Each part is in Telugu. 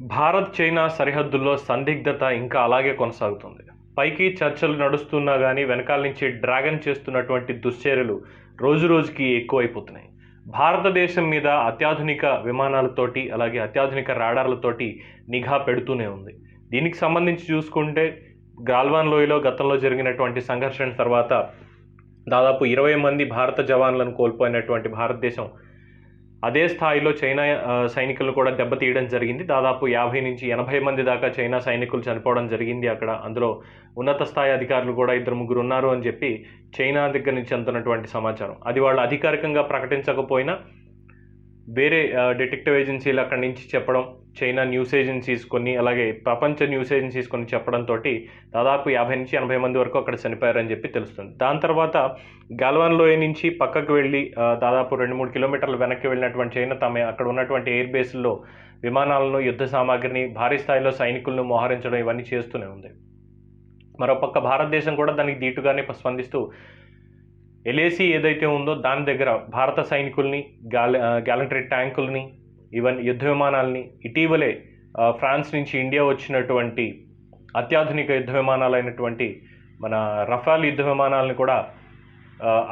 భారత్ చైనా సరిహద్దుల్లో సందిగ్ధత ఇంకా అలాగే కొనసాగుతుంది. పైకి చర్చలు నడుస్తున్నా కానీ వెనకాల నుంచి డ్రాగన్ చేస్తున్నటువంటి దుశ్చర్యలు రోజు రోజుకి ఎక్కువైపోతున్నాయి. భారతదేశం మీద అత్యాధునిక విమానాలతోటి అలాగే అత్యాధునిక రాడార్లతోటి నిఘా పెడుతూనే ఉంది. దీనికి సంబంధించి చూసుకుంటే గాల్వాన్ లోయలో గతంలో జరిగినటువంటి సంఘర్షణ తర్వాత దాదాపు ఇరవై మంది భారత జవాన్లను కోల్పోయినటువంటి భారతదేశం అదే స్థాయిలో చైనా సైనికులను కూడా దెబ్బతీయడం జరిగింది. దాదాపు యాభై నుంచి ఎనభై మంది దాకా చైనా సైనికులు చనిపోవడం జరిగింది అక్కడ. అందులో ఉన్నత స్థాయి అధికారులు కూడా ఇద్దరు ముగ్గురు ఉన్నారు అని చెప్పి చైనా దగ్గర నుంచి అందుతున్నటువంటి సమాచారం. అది వాళ్ళు అధికారికంగా ప్రకటించకపోయినా వేరే డిటెక్టివ్ ఏజెన్సీలు అక్కడి నుంచి చెప్పడం చైనా న్యూస్ ఏజెన్సీస్ కొన్ని అలాగే ప్రపంచ న్యూస్ ఏజెన్సీస్ కొన్ని చెప్పడంతో దాదాపు యాభై నుంచి ఎనభై మంది వరకు అక్కడ చనిపోయారని చెప్పి తెలుస్తుంది. దాని తర్వాత గల్వాన్ లోయ నుంచి పక్కకు వెళ్ళి దాదాపు రెండు మూడు కిలోమీటర్లు వెనక్కి వెళ్ళినటువంటి చైనా తమ అక్కడ ఉన్నటువంటి ఎయిర్ బేస్ల్లో విమానాలను యుద్ధ సామాగ్రిని భారీ స్థాయిలో సైనికులను మోహరించడం ఇవన్నీ చేస్తూనే ఉంది. మరోపక్క భారతదేశం కూడా దానికి దీటుగానే స్పందిస్తూ ఎల్ఏసి ఏదైతే ఉందో దాని దగ్గర భారత సైనికుల్ని గ్యాల గ్యాలంటరీ ట్యాంకుల్ని ఈవెన్ యుద్ధ విమానాల్ని ఇటీవలే ఫ్రాన్స్ నుంచి ఇండియా వచ్చినటువంటి అత్యాధునిక యుద్ధ విమానాలైనటువంటి మన రఫాల్ యుద్ధ విమానాలను కూడా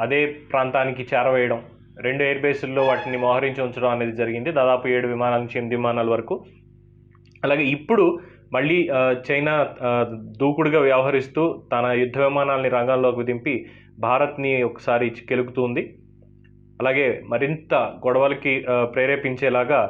అదే ప్రాంతానికి చేరవేయడం రెండు ఎయిర్ బేసుల్లో వాటిని మోహరించి ఉంచడం అనేది జరిగింది. దాదాపు ఏడు విమానాల నుంచి ఎనిమిది విమానాల వరకు. అలాగే ఇప్పుడు మళ్ళీ చైనా దూకుడుగా వ్యవహరిస్తూ తన యుద్ధ విమానాల్ని రంగంలోకి దింపి భారత్ని ఒకసారి గెలుపుతుంది అలాగే మరింత గొడవలకి ప్రేరేపించేలాగా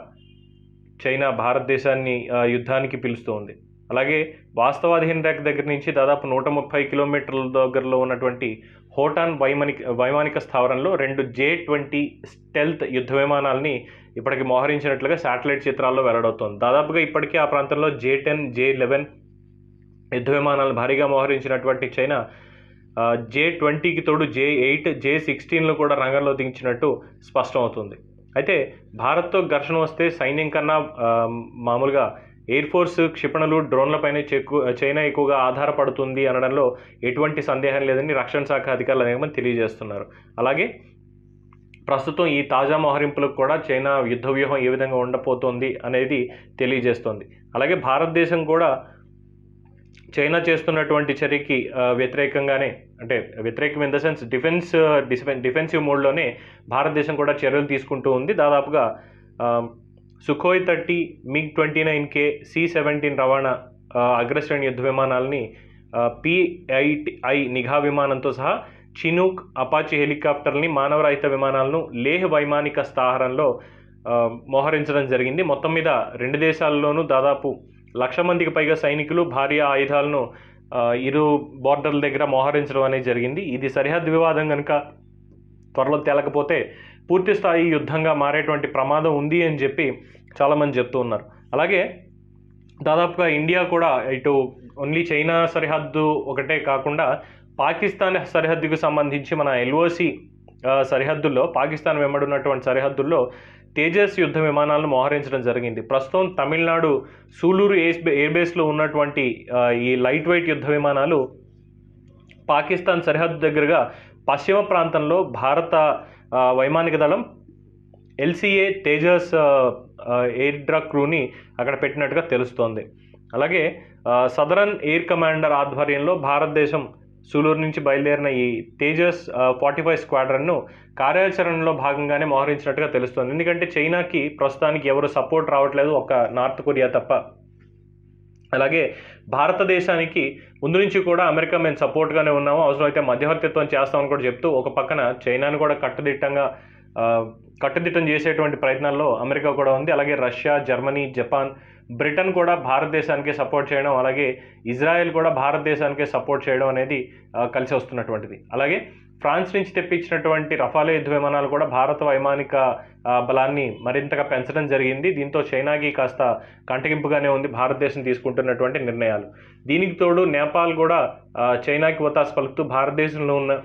చైనా భారతదేశాన్ని యుద్ధానికి పిలుస్తూ ఉంది అలాగే వాస్తవాధీన రేఖ దగ్గర నుంచి దాదాపు నూట ముప్పై కిలోమీటర్ల దగ్గరలో ఉన్నటువంటి హోటాన్ వైమానిక వైమానిక స్థావరంలో రెండు జే ట్వంటీ స్టెల్త్ యుద్ధ విమానాల్ని ఇప్పటికి మోహరించినట్లుగా శాటిలైట్ చిత్రాల్లో వెల్లడవుతోంది. దాదాపుగా ఇప్పటికే ఆ ప్రాంతంలో జే టెన్ జే లెవెన్ యుద్ధ విమానాలను భారీగా మోహరించినటువంటి చైనా జే ట్వంటీకి తోడు జే ఎయిట్ జే సిక్స్టీన్లు కూడా రంగంలో దించినట్టు స్పష్టమవుతుంది. అయితే భారత్తో ఘర్షణ వస్తే సైన్యం కన్నా మామూలుగా ఎయిర్ ఫోర్స్ క్షిపణులు డ్రోన్లపైనే చెక్కు చైనా ఎక్కువగా ఆధారపడుతుంది అనడంలో ఎటువంటి సందేహం లేదని రక్షణ శాఖ అధికారులు అనేక మంది తెలియజేస్తున్నారు. అలాగే ప్రస్తుతం ఈ తాజా మోహరింపులకు కూడా చైనా యుద్ధ వ్యూహం ఏ విధంగా ఉండబోతోంది అనేది తెలియజేస్తోంది. అలాగే భారతదేశం కూడా చైనా చేస్తున్నటువంటి చర్యకి వ్యతిరేకంగానే అంటే వ్యతిరేకం in the sense defence defensive మోడ్లోనే భారతదేశం కూడా చర్యలు తీసుకుంటూ ఉంది. దాదాపుగా Sukhoi thirty MiG twenty nine K C seventeen రవాణా అగ్రశ్రేణి యుద్ధ విమానాల్ని పిఐటిఐ నిఘా విమానంతో సహా చినూక్ అపాచి హెలికాప్టర్ని మానవరహిత విమానాలను లేహ్ వైమానిక స్థావరంలో మోహరించడం జరిగింది. మొత్తం మీద రెండు దేశాల్లోనూ దాదాపు లక్ష మందికి పైగా సైనికులు భారీ ఆయుధాలను ఇరు బోర్డర్ల దగ్గర మోహరించడం అనేది జరిగింది. ఇది సరిహద్దు వివాదం కనుక త్వరలో తేలకపోతే పూర్తి స్థాయి యుద్ధంగా మారేటువంటి ప్రమాదం ఉంది అని చెప్పి చాలామంది చెప్తూ ఉన్నారు. అలాగే దాదాపుగా ఇండియా కూడా ఇటు ఓన్లీ చైనా సరిహద్దు ఒకటే కాకుండా పాకిస్తాన్ సరిహద్దుకు సంబంధించి మన ఎల్ఓసి సరిహద్దుల్లో పాకిస్తాన్ వెంబడున్నటువంటి సరిహద్దుల్లో తేజస్ యుద్ధ విమానాలను మోహరించడం జరిగింది. ప్రస్తుతం తమిళనాడు సూలూరు ఎయిర్ ఎయిర్ బేస్లో ఉన్నటువంటి ఈ లైట్ వెయిట్ యుద్ధ విమానాలు పాకిస్తాన్ సరిహద్దు దగ్గరగా పశ్చిమ ప్రాంతంలో భారత వైమానిక దళం ఎల్సీఏ తేజస్ ఎయిర్ డ్రగ్ క్రూని అక్కడ పెట్టినట్టుగా తెలుస్తోంది. అలాగే సదరన్ ఎయిర్ కమాండర్ ఆధ్వర్యంలో భారతదేశం సూలూరు నుంచి బయలుదేరిన ఈ తేజస్ ఫార్టీ ఫైవ్ స్క్వాడ్రన్ను కార్యాచరణలో భాగంగానే మోహరించినట్టుగా తెలుస్తోంది. ఎందుకంటే చైనాకి ప్రస్తుతానికి ఎవరు సపోర్ట్ రావట్లేదు ఒక నార్త్ కొరియా తప్ప. అలాగే భారతదేశానికి ముందు నుంచి కూడా అమెరికా మేము సపోర్ట్గానే ఉన్నాము. అవసరమైతే మధ్యవర్తిత్వం చేస్తామని కూడా చెప్తూ ఒక పక్కన చైనాను కూడా కట్టుదిట్టంగా కట్టుదిట్టం చేసేటువంటి ప్రయత్నాల్లో అమెరికా కూడా ఉంది. అలాగే రష్యా జర్మనీ జపాన్ బ్రిటన్ కూడా భారతదేశానికి సపోర్ట్ చేయడం అలాగే ఇజ్రాయెల్ కూడా భారతదేశానికి సపోర్ట్ చేయడం అనేది కలిసి వస్తున్నటువంటిది. అలాగే ఫ్రాన్స్ నుంచి తెప్పించినటువంటి రఫాలే యుద్ధ విమానాలు కూడా భారత వైమానిక బలాన్ని మరింతగా పెంచడం జరిగింది. దీంతో చైనాకి కాస్త కంటగింపుగానే ఉంది భారతదేశం తీసుకుంటున్నటువంటి నిర్ణయాలు. దీనికి తోడు నేపాల్ కూడా చైనాకి ఒతాసు పలుకుతూ భారతదేశంలో ఉన్న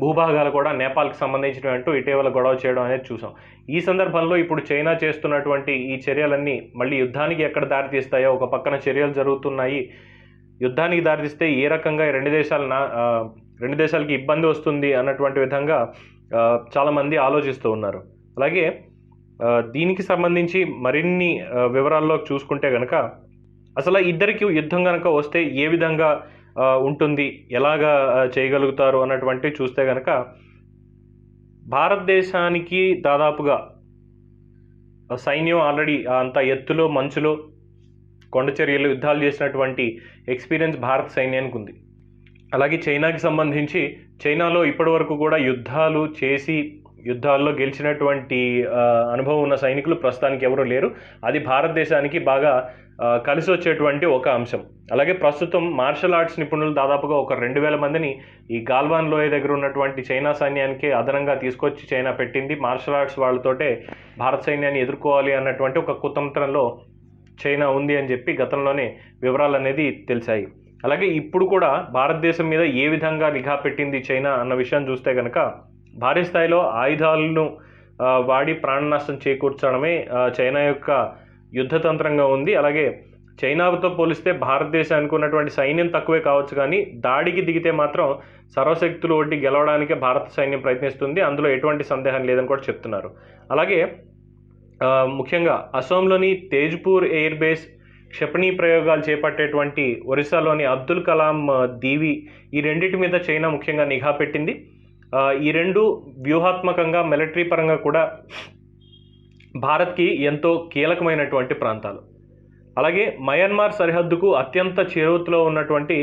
భూభాగాలు కూడా నేపాల్కి సంబంధించినట్టు ఇటీవల గొడవ చేయడం అనేది చూసాం. ఈ సందర్భంలో ఇప్పుడు చైనా చేస్తున్నటువంటి ఈ చర్యలన్నీ మళ్ళీ యుద్ధానికి ఎక్కడ దారితీస్తాయో ఒక పక్కన చర్యలు జరుగుతున్నాయి. యుద్ధానికి దారితీస్తే ఏ రకంగా ఈ రెండు దేశాల నా రెండు దేశాలకి ఇబ్బంది వస్తుంది అన్నటువంటి విధంగా చాలామంది ఆలోచిస్తూ ఉన్నారు. అలాగే దీనికి సంబంధించి మరిన్ని వివరాల్లో చూసుకుంటే కనుక అసలు ఇద్దరికి యుద్ధం కనుక వస్తే ఏ విధంగా ఉంటుంది. ఎలాగా చేయగలుగుతారు అన్నటువంటి చూస్తే కనుక భారతదేశానికి దాదాపుగా సైన్యం ఆల్రెడీ అంత ఎత్తులో మంచులో కొండచర్యలు యుద్ధాలు చేసినటువంటి ఎక్స్పీరియన్స్ భారత సైన్యానికి ఉంది. అలాగే చైనాకి సంబంధించి చైనాలో ఇప్పటివరకు కూడా యుద్ధాలు చేసి యుద్ధాల్లో గెలిచినటువంటి అనుభవం ఉన్న సైనికులు ప్రస్తుతానికి ఎవరు లేరు. అది భారతదేశానికి బాగా కలిసి వచ్చేటువంటి ఒక అంశం. అలాగే ప్రస్తుతం మార్షల్ ఆర్ట్స్ నిపుణులు దాదాపుగా ఒక రెండు వేల మందిని ఈ గాల్వాన్ లోయ దగ్గర ఉన్నటువంటి చైనా సైన్యానికి అదనంగా తీసుకొచ్చి చైనా పెట్టింది. మార్షల్ ఆర్ట్స్ వాళ్ళతోటే భారత సైన్యాన్ని ఎదుర్కోవాలి అన్నటువంటి ఒక కుతంత్రంలో చైనా ఉంది అని చెప్పి గతంలోనే వివరాలు అనేది తెలిసాయి. అలాగే ఇప్పుడు కూడా భారతదేశం మీద ఏ విధంగా నిఘా పెట్టింది చైనా అన్న విషయం చూస్తే కనుక భారీ స్థాయిలో ఆయుధాలను వాడి ప్రాణ నష్టం చేకూర్చడమే చైనా యొక్క యుద్ధతంత్రంగా ఉంది. అలాగే చైనాతో పోలిస్తే భారతదేశానికి ఉన్నటువంటి సైన్యం తక్కువే కావచ్చు కానీ దాడికి దిగితే మాత్రం సర్వశక్తులు ఒడ్డి గెలవడానికే భారత సైన్యం ప్రయత్నిస్తుంది. అందులో ఎటువంటి సందేహం లేదని కూడా చెప్తున్నారు. అలాగే ముఖ్యంగా అసోంలోని తేజ్పూర్ ఎయిర్ బేస్ క్షిపణి ప్రయోగాలు చేపట్టేటువంటి ఒరిస్సాలోని అబ్దుల్ కలాం దీవి ఈ రెండింటి మీద చైనా ముఖ్యంగా నిఘా పెట్టింది. ఈ రెండు వ్యూహాత్మకంగా మిలిటరీ పరంగా కూడా భారత్కి ఎంతో కీలకమైనటువంటి ప్రాంతాలు. అలాగే మయన్మార్ సరిహద్దుకు అత్యంత చేరువలో ఉన్నటువంటి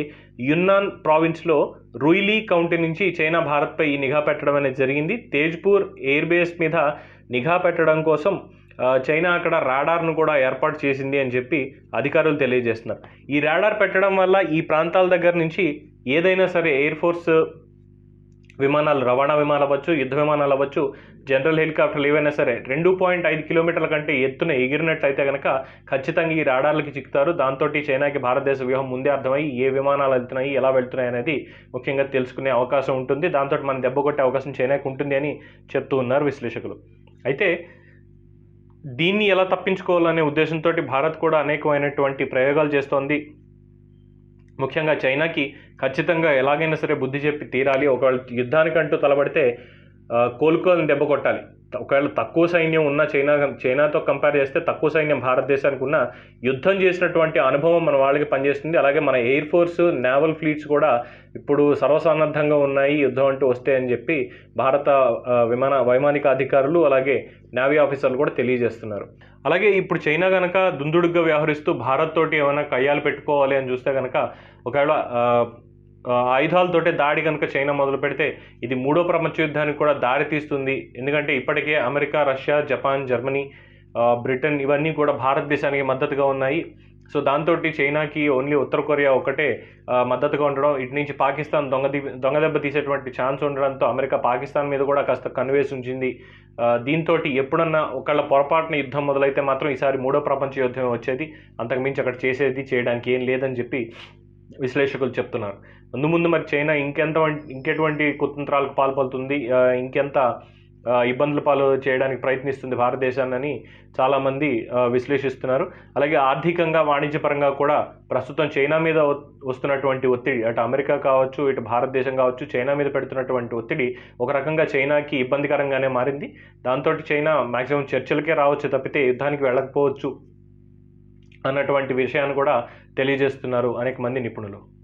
యున్నాన్ ప్రావిన్స్లో రుయిలీ కౌంటీ నుంచి చైనా భారత్పై ఈ నిఘా పెట్టడం అనేది జరిగింది. తేజ్పూర్ ఎయిర్ బేస్ మీద నిఘా పెట్టడం కోసం చైనా అక్కడ రాడార్ను కూడా ఏర్పాటు చేసింది అని చెప్పి అధికారులు తెలియజేస్తున్నారు. ఈ రాడార్ పెట్టడం వల్ల ఈ ప్రాంతాల దగ్గర నుంచి ఏదైనా సరే ఎయిర్ ఫోర్స్ విమానాలు రవాణా విమానాలు అవ్వచ్చు యుద్ధ విమానాలు అవ్వచ్చు జనరల్ హెలికాప్టర్లు ఏవైనా సరే రెండు పాయింట్ ఐదు కిలోమీటర్ల కంటే ఎత్తున ఎగిరినట్లయితే కనుక ఖచ్చితంగా ఈ రాడార్లకి చిక్కుతారు. దాంతో చైనాకి భారతదేశ వ్యూహం ముందే అర్థమై ఏ విమానాలు వెళ్తున్నాయి ఎలా వెళ్తున్నాయి అనేది ముఖ్యంగా తెలుసుకునే అవకాశం ఉంటుంది. దాంతో మనం దెబ్బ కొట్టే అవకాశం చైనాకి ఉంటుంది అని చెప్తూ ఉన్నారు విశ్లేషకులు. అయితే దీన్ని ఎలా తప్పించుకోవాలనే ఉద్దేశంతో భారత్ కూడా అనేకమైనటువంటి ప్రయోగాలు చేస్తోంది. ముఖ్యంగా చైనాకి ఖచ్చితంగా ఎలాగైనా సరే బుద్ధి చెప్పి తీరాలి. ఒకవేళ యుద్ధానికంటూ తలబడితే కోలుకోని దెబ్బ కొట్టాలి. ఒకవేళ తక్కువ సైన్యం ఉన్న చైనా చైనాతో కంపేర్ చేస్తే తక్కువ సైన్యం భారతదేశానికి ఉన్న యుద్ధం చేసినటువంటి అనుభవం మన వాళ్ళకి పనిచేస్తుంది. అలాగే మన ఎయిర్ ఫోర్స్ నేవల్ ఫ్లీట్స్ కూడా ఇప్పుడు సర్వసన్నద్ధంగా ఉన్నాయి యుద్ధం అంటూ వస్తే అని చెప్పి భారత విమాన వైమానిక అధికారులు అలాగే నేవీ ఆఫీసర్లు కూడా తెలియజేస్తున్నారు. అలాగే ఇప్పుడు చైనా కనుక దుందుడుగ్గా వ్యవహరిస్తూ భారత్ తోటి ఏమైనా కయ్యాలు పెట్టుకోవాలి అని చూస్తే కనుక ఒకవేళ ఆయుధాలతోటే దాడి కనుక చైనా మొదలు పెడితే ఇది మూడో ప్రపంచ యుద్ధానికి కూడా దారి తీస్తుంది. ఎందుకంటే ఇప్పటికే America Russia Japan Germany Britain ఇవన్నీ కూడా భారతదేశానికి మద్దతుగా ఉన్నాయి. సో దాంతో చైనాకి ఓన్లీ ఉత్తర కొరియా ఒకటే మద్దతుగా ఉండడం ఇటు నుంచి పాకిస్తాన్ దొంగ దొంగదెబ్బ దొంగ దెబ్బ తీసేటువంటి ఛాన్స్ ఉండడంతో అమెరికా పాకిస్తాన్ మీద కూడా కాస్త కన్వేసి ఉంచింది. దీంతో ఎప్పుడన్నా ఒకళ్ళ పొరపాటున యుద్ధం మొదలైతే మాత్రం ఈసారి మూడో ప్రపంచ యుద్ధం వచ్చేది. అంతకుమించి అక్కడ చేసేది చేయడానికి ఏం లేదని చెప్పి విశ్లేషకులు చెప్తున్నారు. ముందు ముందు మరి చైనా ఇంకెంత ఇంకెటువంటి కుతంత్రాలకు పాల్పడుతుంది? ఇంకెంత ఇబ్బందుల పాలు చేయడానికి ప్రయత్నిస్తుంది భారతదేశాన్ని చాలామంది విశ్లేషిస్తున్నారు. అలాగే ఆర్థికంగా వాణిజ్యపరంగా కూడా ప్రస్తుతం చైనా మీద వస్తున్నటువంటి ఒత్తిడి అటు అమెరికా కావచ్చు ఇటు భారతదేశం కావచ్చు చైనా మీద పెడుతున్నటువంటి ఒత్తిడి ఒక రకంగా చైనాకి ఇబ్బందికరంగానే మారింది. దాంతో చైనా మాక్సిమం చర్చలకే రావచ్చు తప్పితే యుద్ధానికి వెళ్ళకపోవచ్చు అన్నటువంటి విషయాన్ని కూడా తెలియజేస్తున్నారు అనేక మంది నిపుణులు.